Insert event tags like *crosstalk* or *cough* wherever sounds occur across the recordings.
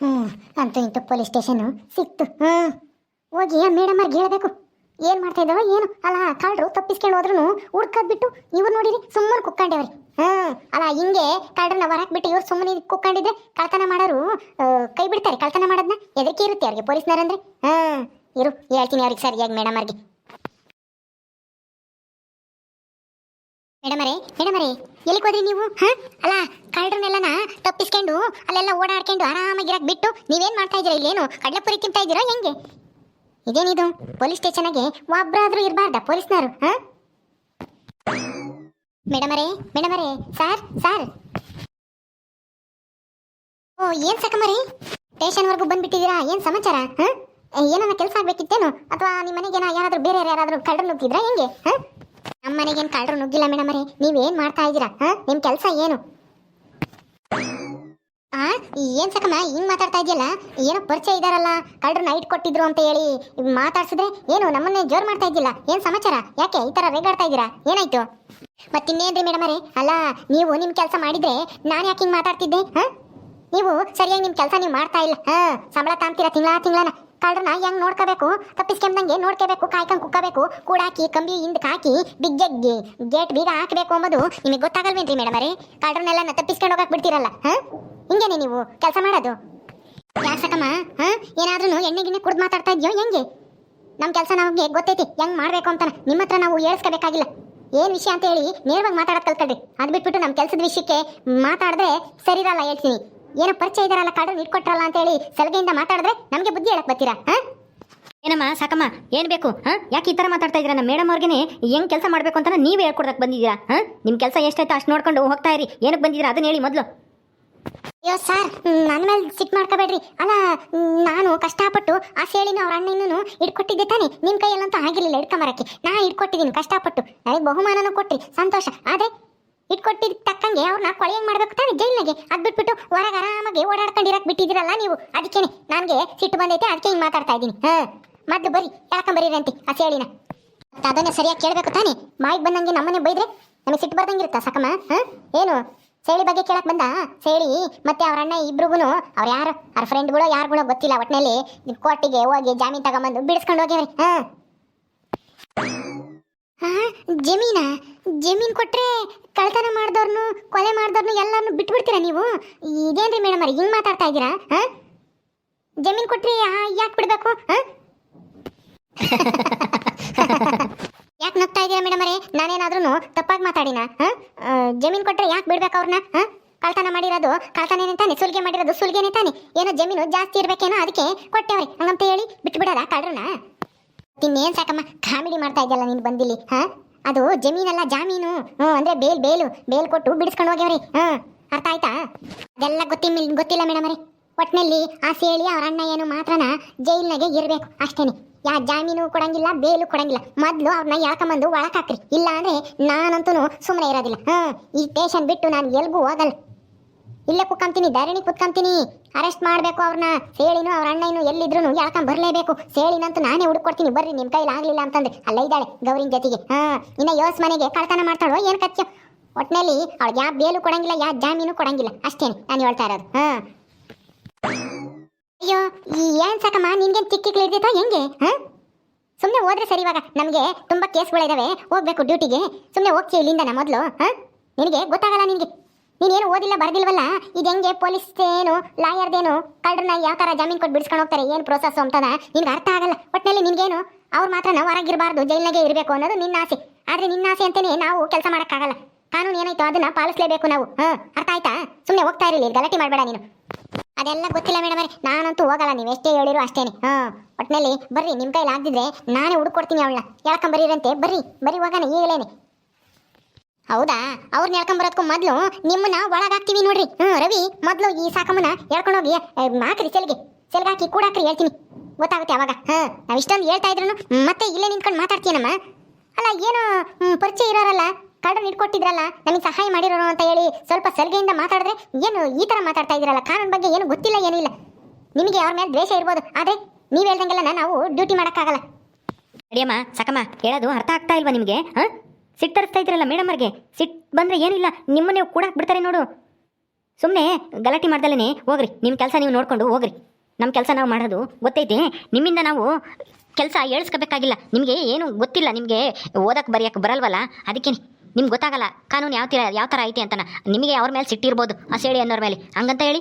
ಹ್ಞೂ ಅಂತೂ ಇಂತೂ ಪೊಲೀಸ್ ಸ್ಟೇಷನು ಸಿಕ್ತು. ಹ್ಞೂ ಹೋಗಿ ಆ ಅವ್ರಿಗೆ ಹೇಳಬೇಕು. ಏನು ಮಾಡ್ತಾ ಇದ್ದಾವ ಏನು. ಅಲ್ಲ ಕಳ್ಳರು ತಪ್ಪಿಸ್ಕೊಂಡು ಹೋದ್ರು ಹುಡ್ಕದ್ ಬಿಟ್ಟು ಇವ್ರು ನೋಡಿರಿ, ಸುಮ್ಮನೆ ಕುಕ್ಕಂಡೇವ್ರಿ. ಹ್ಮ್ ಅಲ್ಲ, ಹಿಂಗೆ ಕಳ್ಳರನ್ನ ಹೊರಕ್ ಬಿಟ್ಟು ಇವ್ರು ಸುಮ್ಮನೆ ಕುಕ್ಕಂಡಿದ್ರೆ ಕಳ್ತನ ಮಾಡೋರು ಕೈ ಬಿಡ್ತಾರೆ ಕಳ್ತನ ಮಾಡೋದನ್ನ ಎದಕ್ಕೆ ಇರುತ್ತೆ ಅವ್ರಿಗೆ ಪೊಲೀಸ್ನವ್ರಂದ್ರೆ ಹ್ಮ್ ಇರು, ಹೇಳ್ತೀನಿ ಅವ್ರಿಗೆ ಸರಿಯಾಗಿ ಮೇಡಮರ್ಗೆ ಮೇಡಮರೇ ಮೇಡಮರೇ, ಎಲ್ಲಿಗೆ ಹೋದ್ರಿ ನೀವು? ಹಾ? ಅಲ್ಲ, ಕಳ್ಳರನ್ನೆಲ್ಲನ ತಪ್ಪಿಸ್ಕೊಂಡು, ಅಲ್ಲೆಲ್ಲ ಓಡಾಡ್ಕೊಂಡು ಆರಾಮಾಗಿರಕ್ ಬಿಟ್ಟು ನೀವೇನ್ ಮಾಡ್ತಾ ಇದ್ದೀರಾ ಇಲ್ಲೇನು? ಕಡ್ಲೆಪುರಿ ತಿಂತಾ ಇದ್ದೀರಾ ಹೆಂಗೆ? ಇದೇನಿದು? ಪೊಲೀಸ್ ಸ್ಟೇಷನ್ಗೆ ಒಬ್ರಾದ್ರು ಇರಬಾರ್ದ ಪೊಲೀಸ್ನವರು, ಹಾ? ಮೇಡಮರೇ ಮೇಡಮರೇ, ಸಾರ್ ಸಾರ್. ಓ, ಏನ್ ಸಕಮರಿ? ಸ್ಟೇಷನ್ವರೆಗೂ ಬಂದ್ಬಿಟ್ಟಿದ್ದೀರಾ? ಏನ್ ಸಮಾಚಾರ, ಹಾ? ಏನನ್ನ ಕೆಲಸ ಆಗ್ಬೇಕಿತ್ತೇನು? ಅಥವಾ ನಿಮ್ಮ ಮನೆಗೇನ ಯಾರಾದರೂ ಬೇರೆ ಯಾರಾದ್ರೂ ಕಳ್ಳರು ನುಗ್ಗಿದ್ರಾ ಹೆಂಗೆ, ಹಾ? ನಮ್ಮ ಮನೆಗೇನು ಕಳ್ಳರು ನುಗ್ಗಿಲ್ಲ ಮೇಡಮರೇ ನೀವೇನ್ ಮಾಡ್ತಾ ಇದ್ದೀರಾ? ಹಾಂ? ನಿಮ್ ಕೆಲಸ ಏನು? ಆ? ಏನ್ ಸಕಮ್ಮ? ಹಿಂಗ್ ಮಾತಾಡ್ತಾ ಇದೆಯಲ್ಲ ಏನೋ ಪರಿಚಯ ಇದಾರಲ್ಲ? ಕಳ್ಳರು ನೈಟ್ ಕೊಟ್ಟಿದ್ರು ಅಂತ ಹೇಳಿ ಮಾತಾಡ್ಸಿದ್ರೆ ಏನು ನಮ್ಮನ್ನೇ ಜೋರ್ ಮಾಡ್ತಾ ಇದ್ದಿಲ್ಲ? ಏನ್ ಸಮಾಚಾರ? ಯಾಕೆ ಈ ತರ ರೇಗಾಡ್ತಾ ಇದ್ದೀರಾ? ಏನಾಯ್ತು? ಮತ್ತಿನ್ನೇನ್ರಿ ಮೇಡಮರೇ ಅಲ್ಲ, ನೀವು ನಿಮ್ ಕೆಲಸ ಮಾಡಿದ್ರೆ ನಾನು ಯಾಕೆ ಹಿಂಗ್ ಮಾತಾಡ್ತಿದ್ದೆ? ಹಾ? ನೀವು ಸರಿಯಾಗಿ ನಿಮ್ ಕೆಲಸ ನೀವು ಮಾಡ್ತಾ ಇಲ್ಲ? ಹಾ? ಸಂಬಳ ತಾಂತೀರಾ ತಿಂಗಳ ತಿಂಗಳನ? ಕಳ್ಳರನ್ನ ಹೆಂಗ್ ನೋಡ್ಕೋಬೇಕು? ತಪ್ಪಿಸ್ಕೊಂಡಂಗೆ ನೋಡ್ಕೋಬೇಕು, ಕಾಯ್ಕೊಂಡು ಕುಕ್ಕಬೇಕು. ಕೂಡಾಕಿ ಕಂಬಿ ಹಿಂದಕ್ಕೆ ಹಾಕಿ ಬಿಗ್ಗೆಗ್ಗಿ ಗೇಟ್ ಬೀಗ ಹಾಕಬೇಕು ಅಂಬೋದು ನಿಮಗೆ ಗೊತ್ತಾಗಲ್ವೇನ್ರಿ ಮೇಡಮರೇ ಕಳ್ಳರನ್ನೆಲ್ಲ ತಪ್ಪಿಸ್ಕೊಂಡು ಹೋಗಕ್ ಬಿಡ್ತೀರಲ್ಲ, ಹಾಂ? ಹಿಂಗೇನೆ ನೀವು ಕೆಲಸ ಮಾಡೋದು? ಯಾಸಕಮ್ಮ ಹಾಂ? ಏನಾದ್ರೂ ಎಣ್ಣೆ ಗಿಣ್ಣೆ ಕುಡ್ದು ಮಾತಾಡ್ತಾ ಇದೆಯೋ ಹೆಂಗೆ? ನಮ್ಮ ಕೆಲಸ ನಮಗೆ ಗೊತ್ತೈತಿ, ಹೆಂಗ್ ಮಾಡ್ಬೇಕು ಅಂತ ನಿಮ್ಮ ಹತ್ರ ನಾವು ಹೇಳಿಸ್ಕೋಬೇಕಾಗಿಲ್ಲ. ಏನು ವಿಷಯ ಅಂತ ಹೇಳಿ ನೇರವಾಗಿ ಮಾತಾಡೋದು ಕಲ್ತ್ಕೊಳ್ರಿ. ಅದು ಬಿಟ್ಬಿಟ್ಟು ನಮ್ಮ ಕೆಲಸದ ವಿಷಯಕ್ಕೆ ಮಾತಾಡಿದ್ರೆ ಸರಿರಲ್ಲ ಹೇಳ್ತೀನಿ. ಏನೋ ಪರಿಚಯ ಇದಾರಲ್ಲ ಕಾಡು ಇಟ್ಕೊಟ್ರಲ್ಲ ಅಂತ ಹೇಳಿ ಸಲಗೆಯಿಂದ ಮಾತಾಡಿದ್ರೆ ನಮಗೆ ಬುದ್ಧಿ ಹೇಳಕ್ ಬರ್ತೀರಾ ಹಾ? ಏನಮ್ಮ ಸಾಕಮ್ಮ ಏನ್ ಬೇಕು ಹಾ? ಯಾಕೆ ಈ ತರ ಮಾತಾಡ್ತಾ ಇದ್ದೀರಾ? ನಮ್ಮ ಮೇಡಮ್ ಅವ್ರಿಗೆ ಹೆಂಗ್ ಕೆಲಸ ಮಾಡ್ಬೇಕು ಅಂತ ನೀವೇ ಹೇಳ್ಕೊಡಕ್ ಬಂದಿದ್ದೀರಾ ಹಾ? ನಿಮ್ ಕೆಲಸ ಎಷ್ಟಾಯ್ತು ಅಷ್ಟು ನೋಡ್ಕೊಂಡು ಹೋಗ್ತಾ ಇರಿ. ಏನಕ್ಕೆ ಬಂದಿದ್ದೀರಾ? ಅದನ್ನ ಹೇಳಿ ಮೊದಲು. ಅಯ್ಯೋ ಸರ್ ನನ್ನ ಮೇಲೆ ಸಿಟ್ಟು ಮಾಡ್ಕೋಬೇಡ್ರಿ. ಅಲ್ಲ ನಾನು ಕಷ್ಟಪಟ್ಟು ಆ ಸೇಳಿನ ಅವ್ರ ಅಣ್ಣನೂ ಇಟ್ಕೊಟ್ಟಿದ್ದೆ ತಾನೆ. ನಿಮ್ಮ ಕೈಯಲ್ಲಂತೂ ಆಗಿರ್ಲಿಲ್ಲ ಇಟ್ಕೊಂಬರಕ್ಕೆ ನಾ ಇಟ್ಕೊಟ್ಟಿದ್ದೀನಿ ಕಷ್ಟಪಟ್ಟು. ನನಗೆ ಬಹುಮಾನನೂ ಕೊಟ್ರಿ ಸಂತೋಷ. ಅದೇ ಇಟ್ಕೊಟ್ಟಿದ್ ತಕ್ಕಂಗೆ ಅವ್ರನ್ನ ಕೊಳೆಯಂಗ್ ಮಾಡ್ಬೇಕು ತಾನೆ? ಜೈಲ್ನಾಗೆ. ಅದ್ ಬಿಟ್ಬಿಟ್ಟು ಹೊರಗೆ ಆರಾಮಾಗಿ ಓಡಾಡ್ಕೊಂಡಿರಕ್ ಬಿಟ್ಟಿದ್ದೀರಲ್ಲ ನೀವು? ಅದಕ್ಕೇನೆ ನನಗೆ ಸಿಟ್ಟು ಬಂದೈತೆ, ಅದಕ್ಕೆ ಹಿಂಗೆ ಮಾತಾಡ್ತಾ ಇದ್ದೀನಿ. ಹಾ ಮದ್ದು ಬರಿ ಯಾಕಂಬರೀರಂತೆ ಆ ಸೇಳಿನ ಅದನ್ನ ಸರಿಯಾಗಿ ಕೇಳಬೇಕು ತಾನೆ? ಮಾಯಿಗೆ ಬಂದಂಗೆ ನಮ್ಮನೆ ಬೈದ್ರೆ ನಮಗೆ ಸಿಟ್ಟು ಬರ್ದಂಗಿರುತ್ತಾ ಸಕಮ್ಮ ಹಾ, ಏನು? ಸೇಳಿ ಬಗ್ಗೆ ಕೇಳಕ್ ಬಂದ? ಸೇಳಿ ಮತ್ತೆ ಅವ್ರ ಅಣ್ಣ ಇಬ್ರಿಗೂ ಅವ್ರು ಯಾರು? ಅವ್ರ ಫ್ರೆಂಡ್ಗಳು ಯಾರುಗಳು ಗೊತ್ತಿಲ್ಲ ಒಟ್ನಲ್ಲಿ. ಕೋರ್ಟಿಗೆ ಹೋಗಿ ಜಾಮೀನ್ ತಗೊಂಬಂದು ಬಿಡಿಸ್ಕೊಂಡು ಹೋಗ್ಯಾವ್ರಿ. ಹಾ. ಹಾ ಜಮೀನ? ಜಮೀನ್ ಕೊಟ್ರೆ ಕಳ್ತನ ಮಾಡಿದವ್ರನ್ನು ಕೊಲೆ ಮಾಡಿದವ್ರನ್ನು ಎಲ್ಲಾನು ಬಿಟ್ಬಿಡ್ತೀರಾ ನೀವು? ಇದೇನ್ರಿ ಮೇಡಮ್ ಅವ್ರೆ, ಹಿಂಗೆ ಮಾತಾಡ್ತಾ ಇದ್ದೀರಾ, ಹಾಂ? ಜಮೀನ್ ಕೊಟ್ರಿ ಯಾಕೆ ಬಿಡಬೇಕು, ಹಾ? *laughs* ಯಾಕೆ ನಗ್ತಾ ಇದ್ದೀರಾ ಮೇಡಮ್ ಅವರೇ? ನಾನೇನಾದ್ರೂ ತಪ್ಪಾಗಿ ಮಾತಾಡಿನ ಜಮೀನು ಕೊಟ್ಟರೆ ಯಾಕೆ ಬಿಡ್ಬೇಕು ಅವ್ರನ್ನ ಕಳ್ತನ ಮಾಡಿರೋದು, ಕಳ್ತನೇನೆ ತಾನೆ, ಸುಲ್ಗೆ ಮಾಡಿರೋದು ಸುಲ್ಗೆನೆ ತಾನೆ. ಏನೋ ಜಮೀನು ಜಾಸ್ತಿ ಇರಬೇಕೇನೋ ಅದಕ್ಕೆ ಕೊಟ್ಟೆವ್ರಿ, ಹಂಗಂತ ಹೇಳಿ ಬಿಟ್ಬಿಡೋದ ಕಳ್ರನ್ನ ಇನ್ನೇನ್ ಸಾಕಮ್ಮ, ಕಾಮಿಡಿ ಮಾಡ್ತಾ ಇದೆಯಲ್ಲ ನೀನು ಬಂದಿಲ್ಲಿ, ಹಾ? ಅದು ಜಮೀನಲ್ಲ, ಜಾಮೀನು. ಹ್ಞೂ, ಅಂದ್ರೆ ಬೇಲ್, ಬೇಲು, ಬೇಲ್ ಕೊಟ್ಟು ಬಿಡಿಸ್ಕೊಂಡು ಹೋಗ್ಯಾವ್ರಿ. ಹಾಂ ಅರ್ಥ ಆಯ್ತಾ? ಅದೆಲ್ಲ ಗೊತ್ತಿಲ್ಲ ಗೊತ್ತಿಲ್ಲ ಮೇಡಮ್ ರೀ ಒಟ್ನಲ್ಲಿ ಆ ಸೇಳಿ ಅವ್ರ ಅಣ್ಣ ಏನು ಮಾತ್ರನ ಜೈಲ್ನಾಗೆ ಇರಬೇಕು, ಅಷ್ಟೇನೆ. ಯಾ ಜಾಮೀನು ಕೊಡಂಗಿಲ್ಲ, ಬೇಲು ಕೊಡಂಗಿಲ್ಲ. ಮೊದ್ಲು ಅವ್ರನ್ನ ಯಾಕಂಬಂದು ಒಳಕಾಕ್ರಿ ಇಲ್ಲ ಅಂದರೆ ನಾನಂತೂ ಸುಮ್ಮನೆ ಇರೋದಿಲ್ಲ. ಹಾಂ ಈ ಸ್ಟೇಷನ್ ಬಿಟ್ಟು ನಾನು ಎಲ್ಗೂ ಹೋಗಲ್ಲ. ಇಲ್ಲೇ ಕುತ್ಕೊಂತೀನಿ ಧರಣಿ ಕುತ್ಕಂತೀನಿ. ಅರೆಸ್ಟ್ ಮಾಡ್ಬೇಕು ಅವ್ರನ್ನ ಸೇಳಿನೂ ಅವ್ರ ಇನ್ನು ಎಲ್ಲಿದ್ರು ಯಾಕಂಡ್ ಬರ್ಲೇಬೇಕು. ಸೇಳಿನಂತ ನಾನೇ ಹುಡುಕೊಡ್ತೀನಿ ಬರ್ರಿ, ನಿಮ್ ಕೈಲಿ ಆಗ್ಲಿಲ್ಲ ಅಂತಂದ್ರೆ. ಅಲ್ಲ ಇದ್ದಾಳೆ ಗೌರಿನ ಜೊತೆಗೆ. ಹಾ, ಇನ್ನ ಯೋಸ್ ಮನೆಗೆ ಕಳ್ತನ ಮಾಡ್ತಾಳೋ, ಏನ್ ಕಚ್ಚ? ಒಟ್ನಲ್ಲಿ ಅವ್ಳಿಗೆ ಯಾವ ಬೇಲು ಕೊಡಂಗಿಲ್ಲ ಯಾವ ಜಾಮೀನು ಕೊಡಂಗಿಲ್ಲ. ಅಷ್ಟೇನೆ ನಾನು ಹೇಳ್ತಾ ಇರೋದು. ಹಾ. ಅಯ್ಯೋ, ಈ ಏನ್ ಸಾಕಮ್ಮ? ನಿನ್ಗೇನ್ ಚಿಕ್ಕ ಹಿಡ್ದೈತೋ ಹೆಂಗೆ? ಹಾ? ಸುಮ್ಮನೆ ಹೋದ್ರೆ ಸರಿ ಇವಾಗ. ನಮಗೆ ತುಂಬಾ ಕೇಸ್ಗಳಿದಾವೆ ಹೋಗ್ಬೇಕು ಡ್ಯೂಟಿಗೆ. ಸುಮ್ಮನೆ ಹೋಗ್ತೀವಿ ಇಲ್ಲಿಂದ ಮೊದ್ಲು? ಹಾ? ನಿನಗೆ ಗೊತ್ತಾಗಲ್ಲ ನಿನಗೆ. ನೀನೇನು ಓದಿಲ್ಲ, ಬರ್ದಿಲ್ವಲ್ಲ? ಇದು ಹೆಂಗೆ ಪೊಲೀಸ್ ಏನು ಲಾಯರ್ದೇನು? ಕಳ್ಳರನ್ನ ಯಾವ ಥರ ಜಾಮೀನು ಕೊಟ್ಟು ಬಿಡಿಸ್ಕೊಂಡು ಹೋಗ್ತಾರೆ? ಏನು ಪ್ರೋಸೆಸ್ ಅಂತದ? ನಿನ್ಗೆ ಅರ್ಥ ಆಗಲ್ಲ. ಒಟ್ಟಿನಲ್ಲಿ ನಿನ್ಗೇನು? ಅವ್ರು ಮಾತ್ರ ನಾವು ಹೊರಗಿರಬಾರ್ದು ಜೈಲಿನಾಗೆ ಇರಬೇಕು ಅನ್ನೋದು ನಿನ್ನ ಆಸೆ. ಆದರೆ ನಿನ್ನ ಆಸೆ ಅಂತಲೇ ನಾವು ಕೆಲಸ ಮಾಡೋಕ್ಕಾಗಲ್ಲ. ಕಾನೂನು ಏನಾಯ್ತು? ಅದನ್ನ ಪಾಲಿಸಲೇಬೇಕು ನಾವು. ಹಾಂ, ಅರ್ಥ ಆಯ್ತಾ? ಸುಮ್ಮನೆ ಹೋಗ್ತಾ ಇರಲಿ, ಗಲಾಟೆ ಮಾಡಬೇಡ ನೀನು. ಅದೆಲ್ಲ ಗೊತ್ತಿಲ್ಲ ಮೇಡಮ್ ನಾನಂತೂ ಹೋಗಲ್ಲ, ನೀವು ಎಷ್ಟೇ ಹೇಳಿರು ಅಷ್ಟೇನೆ. ಹಾಂ ಒಟ್ಟಿನಲ್ಲಿ ಬರ್ರಿ ನಿಮ್ಮ ಕೈಲಿ ಆಗ್ದಿದ್ರೆ ನಾನೇ ಹುಡುಕೊಡ್ತೀನಿ ಅವಳನ್ನ. ಹೇಳ್ಕೊಂಬರೀರಂತೆ ಬರ್ರಿ, ಬರೀ ಹೋಗೋಣ ಈಗಲೇನೆ ಹೌದಾ? ಅವ್ರನ್ನ ಹೇಳ್ಕೊಂಬರೋದಕ್ಕೂ ಮೊದಲು ನಿಮ್ಮನ್ನ ಒಳಗಾಕ್ತೀವಿ ನೋಡ್ರಿ. ಹ್ಞೂ ರವಿ, ಮೊದಲು ಈ ಸಾಕಮ್ಮನ ಹೇಳ್ಕೊಂಡೋಗಿ ಹಾಕ್ರಿ ಸೆಲ್ಗೆ ಸೆಲ್ಗೆ ಹಾಕಿ ಕೂಡಾಕ್ರಿ ಹೇಳ್ತೀನಿ. ಗೊತ್ತಾಗುತ್ತೆ ಅವಾಗ ಹಾಂ ನಾವು ಇಷ್ಟೊಂದು ಹೇಳ್ತಾ ಇದ್ರು ಮತ್ತೆ ಇಲ್ಲೇ ನಿಂತ್ಕೊಂಡು ಮಾತಾಡ್ತೀನಮ್ಮ ಅಲ್ಲ, ಏನೋ ಪರಿಚಯ ಇರೋರಲ್ಲ? ಕಳ್ಳನ್ ಇಟ್ಕೊಟ್ಟಿದ್ರಲ್ಲ ನಮಗೆ ಸಹಾಯ ಮಾಡಿರೋರು ಅಂತ ಹೇಳಿ ಸ್ವಲ್ಪ ಸಲಿಗೆಯಿಂದ ಮಾತಾಡಿದ್ರೆ ಏನು ಈ ಥರ ಮಾತಾಡ್ತಾ ಇದ್ದೀರಲ್ಲ? ಕಾನೂನು ಬಗ್ಗೆ ಏನು ಗೊತ್ತಿಲ್ಲ ಏನಿಲ್ಲ ಇಲ್ಲ. ನಿಮಗೆ ಅವ್ರ ಮೇಲೆ ದ್ವೇಷ ಇರ್ಬೋದು. ಆದರೆ ನೀವು ಹೇಳ್ದಂಗೆಲ್ಲ ನಾವು ಡ್ಯೂಟಿ ಮಾಡೋಕ್ಕಾಗಲ್ಲ. ಅಡಿಯಮ್ಮ, ಸಕಮ್ಮ, ಹೇಳೋದು ಅರ್ಥ ಆಗ್ತಾ ಇಲ್ವಾ ನಿಮಗೆ? ಹಾ? ಸಿಟ್ಟು ತರಿಸ್ತಾ ಇದ್ರಲ್ಲ ಮೇಡಮ್ ಅವ್ರಿಗೆ. ಸಿಟ್ಟು ಬಂದರೆ ಏನಿಲ್ಲ, ನಿಮ್ಮನ್ನ ನೀವು ಕೂಡ ಬಿಡ್ತಾರೆ ನೋಡು. ಸುಮ್ಮನೆ ಗಲಾಟೆ ಮಾಡ್ದಲೇ ಹೋಗ್ರಿ ನಿಮ್ಮ ಕೆಲಸ ನೀವು ನೋಡಿಕೊಂಡು ಹೋಗ್ರಿ. ನಮ್ಮ ಕೆಲಸ ನಾವು ಮಾಡೋದು, ಗೊತ್ತೈತೆ? ನಿಮ್ಮಿಂದ ನಾವು ಕೆಲಸ ಏಳ್ಸ್ಕೋಬೇಕಾಗಿಲ್ಲ ನಿಮಗೆ ಏನು ಗೊತ್ತಿಲ್ಲ, ನಿಮಗೆ ಓದಕ್ಕೆ ಬರೆಯೋಕ್ಕೆ ಬರಲ್ವಲ್ಲ? ಅದಕ್ಕೆ ನಿಮ್ಗೆ ಗೊತ್ತಾಗಲ್ಲ, ಕಾನೂನು ಯಾವ ಥರ ಯಾವ ಥರ ಐತೆ ಅಂತನ. ನಿಮಗೆ ಅವ್ರ ಮೇಲೆ ಸಿಟ್ಟಿರ್ಬೋದು ಆ ಸೇಳಿ ಅನ್ನೋರ ಮೇಲೆ. ಹಂಗಂತ ಹೇಳಿ,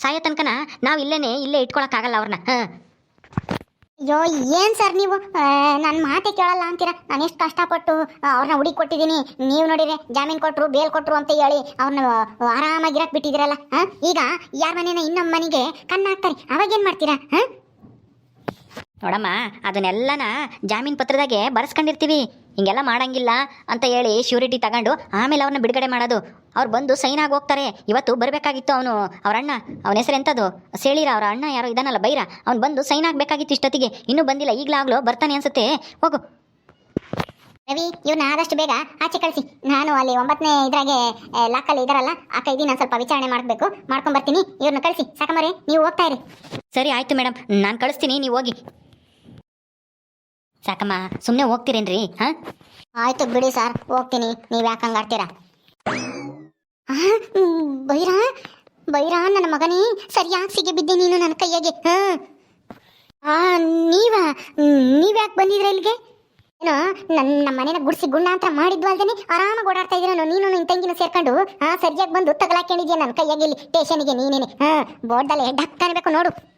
ಸಾಯೋ ತನಕನ ನಾವು ಇಲ್ಲೇ ಇಲ್ಲೇ ಇಟ್ಕೊಳಕ್ಕಾಗಲ್ಲ ಅವ್ರನ್ನ ಹಾಂ. ಅಯ್ಯೋ, ಏನು ಸರ್ ನೀವು? ನನ್ನ ಮಾತೆ ಕೇಳಲ್ಲ ಅಂತೀರಾ? ನಾನು ಎಷ್ಟು ಕಷ್ಟಪಟ್ಟು ಅವ್ರನ್ನ ಹುಡುಕಿ ಕೊಟ್ಟಿದ್ದೀನಿ. ನೀವು ನೋಡಿದ್ರೆ ಜಾಮೀನ್ ಕೊಟ್ಟರು ಬೇಲ್ ಕೊಟ್ಟರು ಅಂತ ಹೇಳಿ ಅವ್ರನ್ನ ಆರಾಮಾಗಿರಕ್ ಬಿಟ್ಟಿದ್ದೀರಲ್ಲ ಈಗ ಯಾರ ಮನೇನ ಇನ್ನೊಮ್ಮ ಮನೆಗೆ ಕಣ್ಣಾಕ್ತಾರೆ. ಅವಾಗ ಅವಾಗೇನು ಮಾಡ್ತೀರಾ ನೋಡಮ್ಮ, ಅದನ್ನೆಲ್ಲನ ಜಾಮೀನ್ ಪತ್ರದಾಗೆ ಬರ್ಸ್ಕೊಂಡಿರ್ತೀವಿ. ಹಿಂಗೆಲ್ಲ ಮಾಡಂಗಿಲ್ಲ ಅಂತ ಹೇಳಿ ಶ್ಯೂರಿಟಿ ತಗೊಂಡು ಆಮೇಲೆ ಅವ್ರನ್ನ ಬಿಡುಗಡೆ ಮಾಡೋದು. ಅವ್ರು ಬಂದು ಸೈನ್ ಆಗಿ ಹೋಗ್ತಾರೆ. ಇವತ್ತು ಬರಬೇಕಾಗಿತ್ತು ಅವನು ಅವ್ರ ಅಣ್ಣ. ಅವನ ಹೆಸರು ಎಂಥದ್ದು ಸೇಳಿರ ಅವ್ರ ಅಣ್ಣ ಯಾರೋ ಇದಾನಲ್ಲ ಬೈರ? ಅವ್ನು ಬಂದು ಸೈನ್ ಆಗಬೇಕಾಗಿತ್ತು ಇಷ್ಟೊತ್ತಿಗೆ. ಇನ್ನೂ ಬಂದಿಲ್ಲ ಈಗಲಾಗ್ಲೋ ಬರ್ತಾನೆ ಅನ್ಸುತ್ತೆ. ಹೋಗು. ರವಿ ಇವ್ನ ಆದಷ್ಟು ಬೇಗ ಆಚೆ ಕಳಿಸಿ. ನಾನು ಅಲ್ಲಿ ಒಂಬತ್ತನೇ ಇದ್ರಾಗೆ ಲಾಕಲ್ಲಿ ಇದಾರಲ್ಲ ಆ ಕೈದಿ ನಾನು ಸ್ವಲ್ಪ ವಿಚಾರಣೆ ಮಾಡಬೇಕು. ಮಾಡ್ಕೊಂಡ್ ಬರ್ತೀನಿ ಇವ್ರನ್ನ ಕಳಿಸಿ. ಸಾಕಮರೆ ನೀವು ಹೋಗ್ತಾ ಇರಿ. ಸರಿ ಆಯ್ತು ಮೇಡಮ್ ನಾನು ಕಳಿಸ್ತೀನಿ ನೀವು ಹೋಗಿ. ಸಾಕಮ್ಮ ಸುಮ್ಮನೆ ಹೋಗ್ತೀರೇನ್ರಿ, ಹಾಂ? ಆಯ್ತು ಬಿಡಿ ಸರ್, ಹೋಗ್ತೀನಿ. ನೀವು ಯಾಕೆ ಹಂಗಾಡ್ತೀರಾ ಬೈರಾ? ಬೈರಾ ನನ್ನ ಮಗನೇ? ಸರಿಯಾಗಿ ಸಿಗಿ ಬಿದ್ದೆ ನೀನು ನನ್ನ ಕೈಯಾಗೆ, ಹಾ? ನೀವಾ? ನೀವ್ಯಾಕೆ ಬಂದಿದ್ರ ಇಲ್ಲಿಗೆ? ಏನು ನನ್ನ ನಮ್ಮ ಮನೇನ ಗುಡಿಸಿ ಗುಂಡ ಅಂತ ಮಾಡಿದ್ವು ಅಲ್ದೇನೆ? ಆರಾಮಾಗಿ ಓಡಾಡ್ತಾ ಇದೀರ ನೀನು ನಿನ್ನ ತಂಗಿನ ಸೇರ್ಕೊಂಡು? ಹಾ ಸರಿಯಾಗಿ ಬಂದು ತಗಲಾಕೊಂಡಿದ್ಯಾ ನನ್ನ ಕೈಯಾಗೆ ಇಲ್ಲಿ? ಸ್ಟೇಷನ್ಗೆ ನೀನೇನೆ, ಹಾ? ಬೋರ್ಡಲ್ಲೇ ಹೆಡ್ ಅನ್ಬೇಕು ನೋಡು.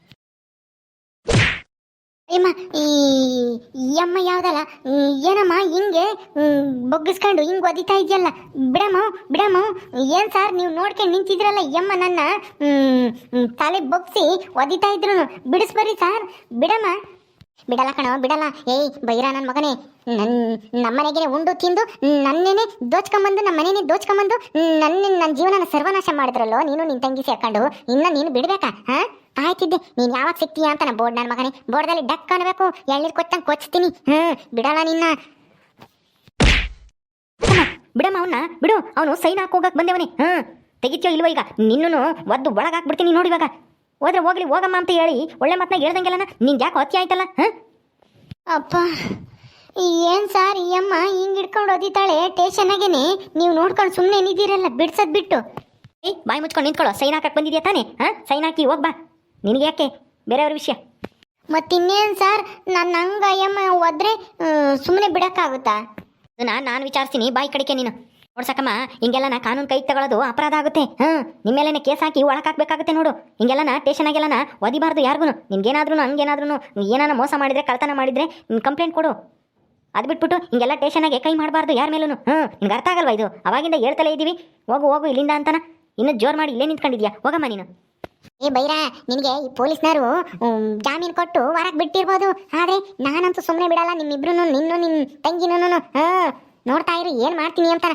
ಅಯ್ಯಮ್ಮ ಈ ಅಮ್ಮ ಯಾವ್ದಲ್ಲ? ಏನಮ್ಮ, ಹಿಂಗೆ ಬೊಗ್ಗಿಸ್ಕೊಂಡು ಹಿಂಗೆ ಒದಿತಾ ಇದೆಯಲ್ಲ? ಬಿಡಮ್ಮ ಬಿಡಮ್ಮ. ಏನ್ ಸರ್, ನೀವು ನೋಡ್ಕೊಂಡು ನಿಂತಿದ್ರಲ್ಲ ಯಮ್ಮ ನನ್ನ? ತಲೆ ಬೊಗ್ಸಿ ಒದಿತಾ ಇದ್ರು ಬಿಡಿಸ್ಬರಿ ಸರ್, ಬಿಡಮ್ಮ. ಬಿಡಲ್ಲ ಕಣೋ, ಬಿಡಲ್ಲ. ಏಯ್, ಬೈರ ನನ್ನ ಮಗನೇ. ನನ್ ನಮ್ಮನೆಗೆ ಉಂಡು ತಿಂದು, ನನ್ನೇನೆ ದೋಚ್ಕೊಂಬಂದು ನಮ್ಮ ಮನೇನೆ ದೋಚ್ಕೊಂಬಂದು, ನನ್ನ ನನ್ನ ಜೀವನನ ಸರ್ವನಾಶ ಮಾಡಿದ್ರಲ್ಲೋ, ನೀನು ನಿನ್ ತಂಗಿ ಸೇರ್ಕೊಂಡು, ಇನ್ನ ನೀನು ಬಿಡ್ಬೇಕಾ, ಹಾ? ಕಾಯ್ತಿದ್ದೆ ನೀನ್ ಯಾವಾಗ ಸಿಗ್ತೀಯಾ ಅಂತ ಬೋರ್ಡ್ ನನ್ನ ಮಗನೇ. ಬೋರ್ಡಲ್ಲಿ ಡಕ್ ಅನ್ಬೇಕು, ಎಳ್ನೀರು ಕೊಚ್ಚಂಗ್ ಕೊಚ್ತೀನಿ ಹ್ಮ್ ಬಿಡಲ್ಲ ನಿನ್ನ. ಬಿಡಮ್ಮ ಅವನ್ನ ಬಿಡು. ಅವನು ಸೈನ್ ಹಾಕೋಗಕ್ ಹೋಗಕ್ಕೆ ಹ್ಮ್ ತೆಗಿತ್ಯೋ ಇಲ್ವೋ ಈಗ? ನಿನ್ನೂ ಒದ್ದು ಒಳಗಾಕ್ಬಿಡ್ತೀನಿ ನೋಡಿ ಇವಾಗ. ಹೋದ್ರೆ ಹೋಗ್ಲಿ ಹೋಗಮ್ಮ ಅಂತ ಹೇಳಿ ಒಳ್ಳೆ ಮಾತನ್ನ ಹೇಳ್ದಂಗೆಲ್ಲ ನಿಂಗೆ ಯಾಕೆ ಹೊತ್ತಿ ಆಯ್ತಲ್ಲ ಹಾಂ? ಅಪ್ಪ ಏನ್ ಸಾರ್ ಈ ಅಮ್ಮ ಹಿಂಗ್ ಹಿಡ್ಕೊಂಡು ಓದಿತಾಳೆ? ಟೇಷನ್ನಾಗೇನೆ ನೀವು ನೋಡ್ಕೊಂಡು ಸುಮ್ಮನೆ ನಿದ್ದೀರಲ್ಲ ಬಿಡ್ಸದ್ ಬಿಟ್ಟು. ಏಯ್ ಬಾಯಿ ಮುಚ್ಕೊಂಡು ನಿಂತ್ಕೊಳ್ಳೋ ಸೈನ್ ಹಾಕಕ್ಕೆ ಬಂದಿದ್ಯಾ ತಾನೆ ಹಾಂ? ಸೈನ್ ಹಾಕಿ ಹೋಗ್ ಬಾ. ನಿನಗೆ ಯಾಕೆ? ಬೇರೆಯವ್ರ ವಿಷಯ. ಮತ್ತಿನ್ನೇನು ಸರ್ ನನ್ನ ಹಂಗ ಅಯ್ಯಮ್ಮ ಹೋದ್ರೆ ಸುಮ್ಮನೆ ಬಿಡಕ್ಕಾಗುತ್ತಾ? ನಾನು ನಾನು ವಿಚಾರಿಸ್ತೀನಿ ಬಾಯಿ ಕಡಿಕೆ ನೀನು. ನೋಡ್ಸಕ್ಕಮ್ಮ ಹಿಂಗೆಲ್ಲನ ಕಾನೂನು ಕೈ ತಗೊಳ್ಳೋದು ಅಪರಾಧ ಆಗುತ್ತೆ. ಹಾಂ ನಿಮ್ಮೇಲೆ ಕೇಸ್ ಹಾಕಿ ಒಳಕಾಕ್ಬೇಕಾಗುತ್ತೆ ನೋಡು. ಹಿಂಗೆಲ್ಲನ ಟೇಷನಾಗೆಲ್ಲನ ಒದಿಬಾರ್ದು ಯಾರಿಗೂ ನಿಮ್ಗೇನಾದ್ರೂ ಹಂಗೇನಾದ್ರೂ ಏನಾನ ಮೋಸ ಮಾಡಿದ್ರೆ, ಕಳ್ತನ ಮಾಡಿದ್ರೆ ಕಂಪ್ಲೇಂಟ್ ಕೊಡು. ಅದು ಬಿಟ್ಬಿಟ್ಟು ಹಿಂಗೆಲ್ಲ ಟೇಷನಾಗೆ ಕೈ ಮಾಡಬಾರ್ದು ಯಾರ ಮೇಲೂ ಹ್ಞೂ ನಿಮ್ಗೆ ಅರ್ಥ ಆಗಲ್ವಾ ಇದು? ಅವಾಗಿಂದ ಹೇಳ್ತಲೇ ಇದ್ದೀವಿ ಹೋಗು ಹೋಗು ಇಲ್ಲಿಂದ ಅಂತನ. ಇನ್ನು ಜೋರ್ ಮಾಡಿ ಇಲ್ಲೇ ನಿಂತ್ಕೊಂಡಿದ್ಯಾ? ಹೋಗಮ್ಮ ನೀನು. ಏ ಬೈರ, ನಿನಗೆ ಈ ಪೊಲೀಸ್ನವರು ಜಾಮೀನು ಕೊಟ್ಟು ಹೊರಗೆ ಬಿಟ್ಟಿರ್ಬೋದು. ಆದರೆ ನಾನಂತೂ ಸುಮ್ಮನೆ ಬಿಡಲ್ಲ ನಿಮ್ಮಿಬ್ರು ನಿನ್ನೂ ನಿಮ್ಮ ತಂಗಿನೂ ಹಾ, ನೋಡ್ತಾ ಇರು, ಏನು ಮಾಡ್ತೀನಿ ಅಂತಾನ.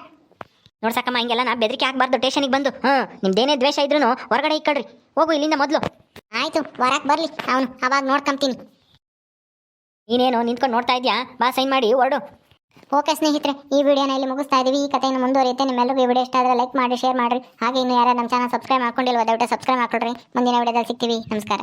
ನೋಡ್ಸಕ್ಕಮ್ಮ ಹಿಂಗೆಲ್ಲ ನಾ ಬೆದರಿಕೆ ಆಗ್ಬಾರ್ದು ಟೇಷನಿಗೆ ಬಂದು. ಹಾಂ ನಿಮ್ದೇನೇ ದ್ವೇಷ ಇದ್ರೂ ಹೊರಗಡೆ ಇಕ್ಕಡ್ರಿ ಹೋಗು ಇಲ್ಲಿಂದ ಮೊದಲು. ಆಯ್ತು ಹೊರಕ್ಕೆ ಬರಲಿ. ಅವನು ಅವಾಗ ನೋಡ್ಕೊಂತೀನಿ. ನೀನೇನು ನಿಂತ್ಕೊಂಡು ನೋಡ್ತಾ ಇದೆಯಾ? ಬಾ ಸೈನ್ ಮಾಡಿ, ಹೊರಡು. ಓಕೆ ಸ್ನೇಹಿತರೆ, ಈ ವಿಡಿಯೋನ ಇಲ್ಲಿ ಮುಗಿಸ್ತಾ ಇದ್ದೀವಿ ಈ ಕಥೆಯನ್ನು ಮುಂದುವರಿಯುತ್ತೆ. ನಿಮ್ಮೆಲ್ಲರಿಗೂ ಈ ವಿಡಿಯೋ ಇಷ್ಟ ಆದರೆ ಲೈಕ್ ಮಾಡಿ ಶೇರ್ ಮಾಡಿರಿ. ಹಾಗೆ ಇನ್ನು ಯಾರು ನಮ್ಮ ಚಾನಲ್ ಸಬ್ಸ್ಕ್ರೈಬ್ ಮಾಡ್ಕೊಂಡಿಲ್ವ, ದಯವಿಟ್ಟು ಸಬ್ಸ್ಕ್ರೈಬ್ ಮಾಡ್ಕೊಳ್ರಿ ಮುಂದಿನ ವಿಡಿಯೋದಲ್ಲಿ ಸಿಗ್ತೀವಿ. ನಮಸ್ಕಾರ.